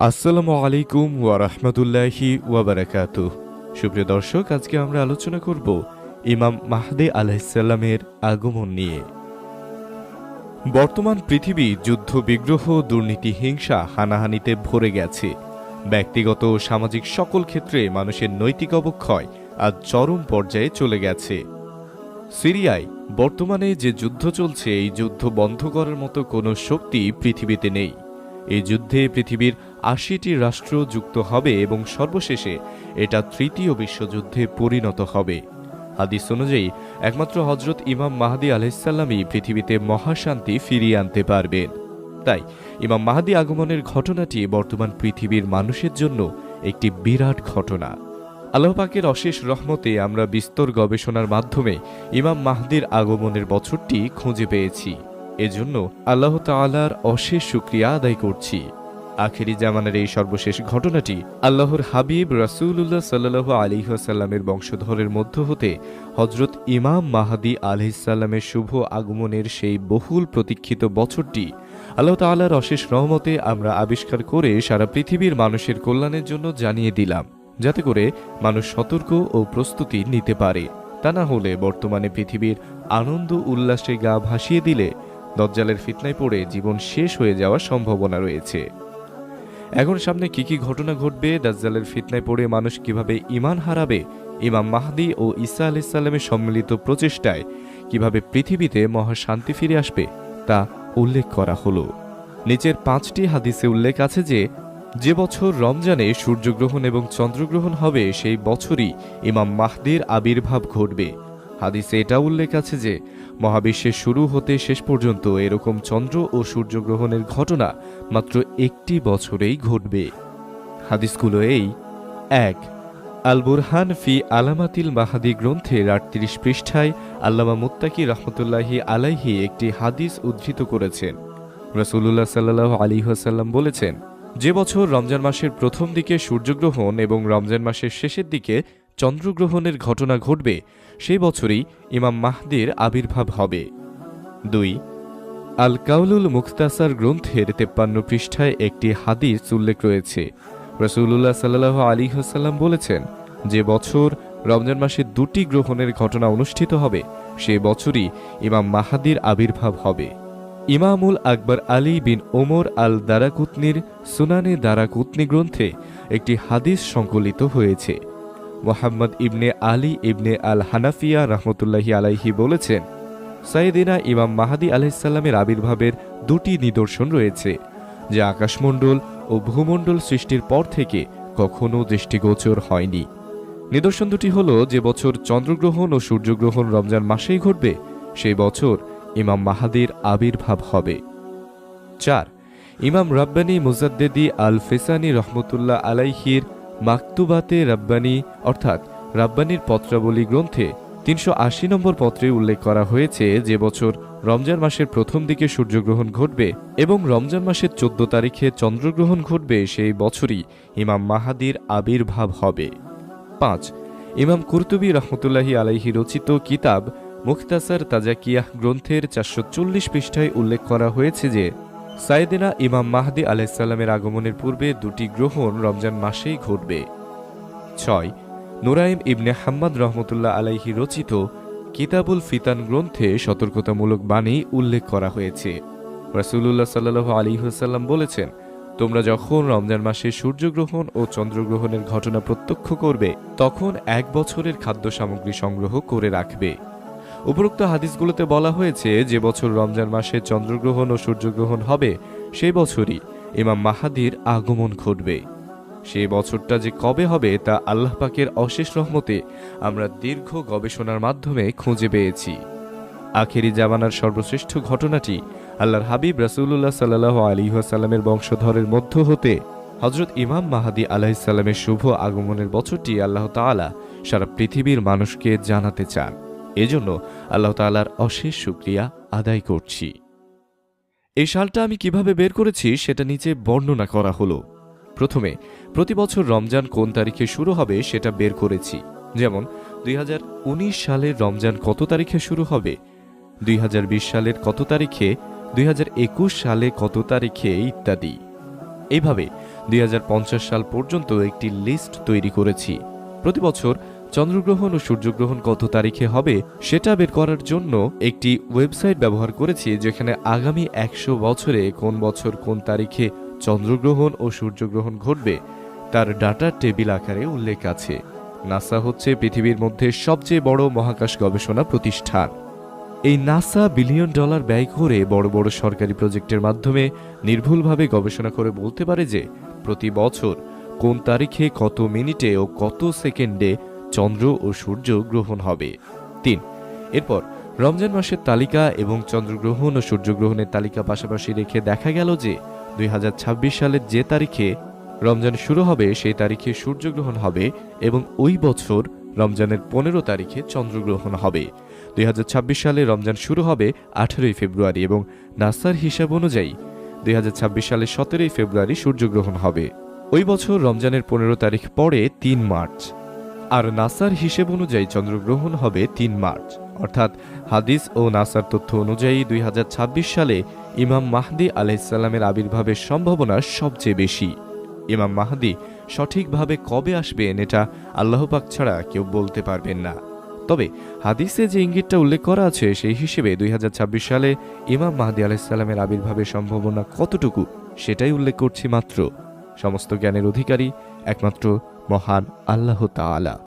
আসসালামু আলাইকুম ওয়ারহমতুল্লাহি ওয়াবারাকাতু সুপ্রিয় দর্শক, আজকে আমরা আলোচনা করব ইমাম মাহদে আলাইসাল্লামের আগমন নিয়ে। বর্তমান পৃথিবী যুদ্ধ, বিগ্রহ, দুর্নীতি, হিংসা হানাহানিতে ভরে গেছে। ব্যক্তিগত ও সামাজিক সকল ক্ষেত্রে মানুষের নৈতিক অবক্ষয় আজ চরম পর্যায়ে চলে গেছে। সিরিয়ায় বর্তমানে যে যুদ্ধ চলছে, এই যুদ্ধ বন্ধ করার মতো কোনো শক্তি পৃথিবীতে নেই। এই যুদ্ধে পৃথিবীর আশিটি রাষ্ট্র যুক্ত হবে এবং সর্বশেষে এটা তৃতীয় বিশ্বযুদ্ধে পরিণত হবে। হাদিস অনুযায়ী, একমাত্র হজরত ইমাম মাহাদি আলাইসাল্লামই পৃথিবীতে মহাশান্তি ফিরিয়ে আনতে পারবেন। তাই ইমাম মাহাদি আগমনের ঘটনাটি বর্তমান পৃথিবীর মানুষের জন্য একটি বিরাট ঘটনা। আল্লাহ পাকের অশেষ রহমতে আমরা বিস্তর গবেষণার মাধ্যমে ইমাম মাহদির আগমনের বছরটি খুঁজে পেয়েছি। এজন্য আল্লাহ তাআলার অশেষ শুক্রিয়া আদায় করছি। আখেরি জামানের এই সর্বশেষ ঘটনাটি আল্লাহর হাবিব রাসূলুল্লাহ সাল্লাহ আলিহাসাল্লামের বংশধরের মধ্য হতে হজরত ইমাম মাহাদি আলহিসাল্লামের শুভ আগমনের সেই বহুল প্রতীক্ষিত বছরটি আল্লাহ তাআলার অশেষ রহমতে আমরা আবিষ্কার করে সারা পৃথিবীর মানুষের কল্যাণের জন্য জানিয়ে দিলাম, যাতে করে মানুষ সতর্ক ও প্রস্তুতি নিতে পারে। তা না হলে বর্তমানে পৃথিবীর আনন্দ উল্লাসে গা ভাসিয়ে দিলে দজ্জালের ফিতনায় পড়ে জীবন শেষ হয়ে যাওয়ার সম্ভাবনা রয়েছে। এখন সামনে কি কি ঘটনা ঘটবে, দাজ্জালের ফিতনায় পড়ে মানুষ কীভাবে ইমান হারাবে, ইমাম মাহদি ও ঈসা আলাইসাল্লামের সম্মিলিত প্রচেষ্টায় কীভাবে পৃথিবীতে মহা শান্তি ফিরে আসবে, তা উল্লেখ করা হলো। নিচের পাঁচটি হাদিসে উল্লেখ আছে যে যে বছর রমজানে সূর্যগ্রহণ এবং চন্দ্রগ্রহণ হবে, সেই বছরই ইমাম মাহদির আবির্ভাব ঘটবে। হাদিসে এটা উল্লেখ আছে যে মহাবিশ্বের শুরু হতে শেষ পর্যন্ত এরকম চন্দ্র ও সূর্যগ্রহণের ঘটনা মাত্র একটি বছরেই ঘটবে। হাদিসগুলো এই, এক আল বুরহান ফি আলামাতিল মাহাদি গ্রন্থের আটত্রিশ পৃষ্ঠায় আল্লামা মুত্তাকি রহমতুল্লাহি আলাইহি একটি হাদিস উদ্ধৃত করেছেন। রসুল্লাহ সাল্লাহ আলী হাসাল্লাম বলেছেন, যে বছর রমজান মাসের প্রথম দিকে সূর্যগ্রহণ এবং রমজান মাসের শেষের দিকে চন্দ্রগ্রহণের ঘটনা ঘটবে, সে বছরই ইমাম মাহদির আবির্ভাব হবে। দুই আল কাউলুল মুখতাসার গ্রন্থের তেপ্পান্ন পৃষ্ঠায় একটি হাদিস উল্লেখ রয়েছে। রসুল্লাহ সাল্লাহ আলী হাসাল্লাম বলেছেন, যে বছর রমজান মাসে দুটি গ্রহণের ঘটনা অনুষ্ঠিত হবে, সে বছরই ইমাম মাহাদির আবির্ভাব হবে। ইমামুল আকবর আলী বিন ওমর আল দারাকুতনির সুনানে দারাকুতনি গ্রন্থে একটি হাদিস সংকলিত হয়েছে। মোহাম্মদ ইবনে আলী ইবনে আল হানাফিয়া রহমতুল্লাহি আলাইহি বলেছেন সাইদিনা ইমাম মাহাদি আলাইসাল্লামের আবির্ভাবের দুটি নিদর্শন রয়েছে, যা আকাশমণ্ডল ও ভূমণ্ডল সৃষ্টির পর থেকে কখনও দৃষ্টিগোচর হয়নি। নিদর্শন দুটি হল, যে বছর চন্দ্রগ্রহণ ও সূর্যগ্রহণ রমজান মাসেই ঘটবে, সেই বছর ইমাম মাহাদির আবির্ভাব হবে। চার, ইমাম রাব্বানি মুজাদ্দেদি আল ফেসানি রহমতুল্লাহ আলাইহির মাকতুবাতে রাব্বানি, অর্থাৎ রাব্বানির পত্রাবলী গ্রন্থে তিনশো আশি নম্বর পত্রে উল্লেখ করা হয়েছে যে বছর রমজান মাসের প্রথম দিকে সূর্যগ্রহণ ঘটবে এবং রমজান মাসের চোদ্দ তারিখে চন্দ্রগ্রহণ ঘটবে, সেই বছরই ইমাম মাহাদির আবির্ভাব হবে। পাঁচ, ইমাম কুরতুবী রহমতুল্লাহি আলাইহি রচিত কিতাব মুখতাসার তাজাকিয়াহ গ্রন্থের চারশো চল্লিশ পৃষ্ঠায় উল্লেখ করা হয়েছে যে সাইদিনা ইমাম মাহদি আলাইসাল্লামের আগমনের পূর্বে দুটি গ্রহণ রমজান মাসেই ঘটবে। ছয়, নুরাইম ইবনে হাম্মাদ রহমতুল্লাহ আলাইহি রচিত কিতাবুল ফিতান গ্রন্থে সতর্কতামূলক বাণী উল্লেখ করা হয়েছে। রাসুল্লাহ সাল্লাহ আলী হাসাল্লাম বলেছেন, তোমরা যখন রমজান মাসে সূর্যগ্রহণ ও চন্দ্রগ্রহণের ঘটনা প্রত্যক্ষ করবে, তখন এক বছরের খাদ্য সামগ্রী সংগ্রহ করে রাখবে। উপরোক্ত হাদিসগুলোতে বলা হয়েছে, যে বছর রমজান মাসে চন্দ্রগ্রহণ ও সূর্যগ্রহণ হবে, সেই বছরই ইমাম মাহাদির আগমন ঘটবে। সেই বছরটা যে কবে হবে, তা আল্লাহ পাকের অশেষ রহমতে আমরা দীর্ঘ গবেষণার মাধ্যমে খুঁজে পেয়েছি। আখেরি জামানার সর্বশ্রেষ্ঠ ঘটনাটি আল্লাহর হাবিব রাসুল্লাহ সাল্লাহ আলী সাল্লামের বংশধরের মধ্য হতে হজরত ইমাম মাহাদি আলাহিসাল্লামের শুভ আগমনের বছরটি আল্লাহ তাআলা সারা পৃথিবীর মানুষকে জানাতে চান। এজন্য আল্লাহ তাআলার অশেষ শুক্রিয়া আদায় করছি। এই সালটা আমি কীভাবে বের করেছি সেটা নিচে বর্ণনা করা হলো। প্রথমে, প্রতি বছর রমজান কোন তারিখে শুরু হবে সেটা বের করেছি। যেমন, দুই হাজার উনিশ সালের রমজান কত তারিখে শুরু হবে? দুই হাজার বিশ সালের কত তারিখে? দুই হাজার একুশ সালে কত তারিখে? ইত্যাদি। এইভাবে দুই হাজার পঞ্চাশ সাল পর্যন্ত একটি লিস্ট তৈরি করেছি। প্রতি বছর চন্দ্রগ্রহণ ও সূর্যগ্রহণ কত তারিখে হবে সেটা বের করার জন্য একটি ওয়েবসাইট ব্যবহার করেছি যেখানে আগামী একশো বছরে কোন বছর কোন তারিখে চন্দ্রগ্রহণ ও সূর্যগ্রহণ ঘটবে। তার ডাটা টেবিল আকারে উল্লেখ আছে। নাসা হচ্ছে পৃথিবীর মধ্যে সবচেয়ে বড় মহাকাশ গবেষণা প্রতিষ্ঠান। এই নাসা বিলিয়ন ডলার ব্যয় করে বড় বড় সরকারি প্রজেক্টের মাধ্যমে নির্ভুলভাবে গবেষণা করে বলতে পারে যে, প্রতি বছর কোন তারিখে কত মিনিটে ও কত সেকেন্ডে চন্দ্র ও সূর্য গ্রহণ হবে। তিন, এরপর রমজান মাসের তালিকা এবং চন্দ্রগ্রহণ ও সূর্যগ্রহণের তালিকা পাশাপাশি রেখে দেখা গেল যে দুই হাজার ছাব্বিশ সালের যে তারিখে রমজান শুরু হবে, সেই তারিখে সূর্যগ্রহণ হবে এবং ওই বছর রমজানের পনেরো তারিখে চন্দ্রগ্রহণ হবে। দুই হাজার ছাব্বিশ সালে রমজান শুরু হবে আঠেরোই ফেব্রুয়ারি এবং নাসার হিসাব অনুযায়ী দুই সালের সতেরোই ফেব্রুয়ারি সূর্যগ্রহণ হবে। ওই বছর রমজানের পনেরো তারিখ পরে তিন মার্চ। আর নাসার হিসেব অনুযায়ী চন্দ্রগ্রহণ হবে তিন মার্চ। অর্থাৎ হাদিস ও নাসার তথ্য অনুযায়ী দুই হাজার ছাব্বিশ সালে ইমাম মাহদি আলাইসাল্লামের আবির্ভাবের সম্ভাবনা সবচেয়ে বেশি। ইমাম মাহদি সঠিকভাবে কবে আসবেন এটা আল্লাহপাক ছাড়া কেউ বলতে পারবেন না। তবে হাদিসে যে ইঙ্গিতটা উল্লেখ করা আছে সেই হিসেবে দুই হাজার ছাব্বিশ সালে ইমাম মাহদি আলাইসাল্লামের আবির্ভাবের সম্ভাবনা কতটুকু সেটাই উল্লেখ করছি মাত্র। সমস্ত জ্ঞানের অধিকারী একমাত্র মহান আল্লাহ তাআলা।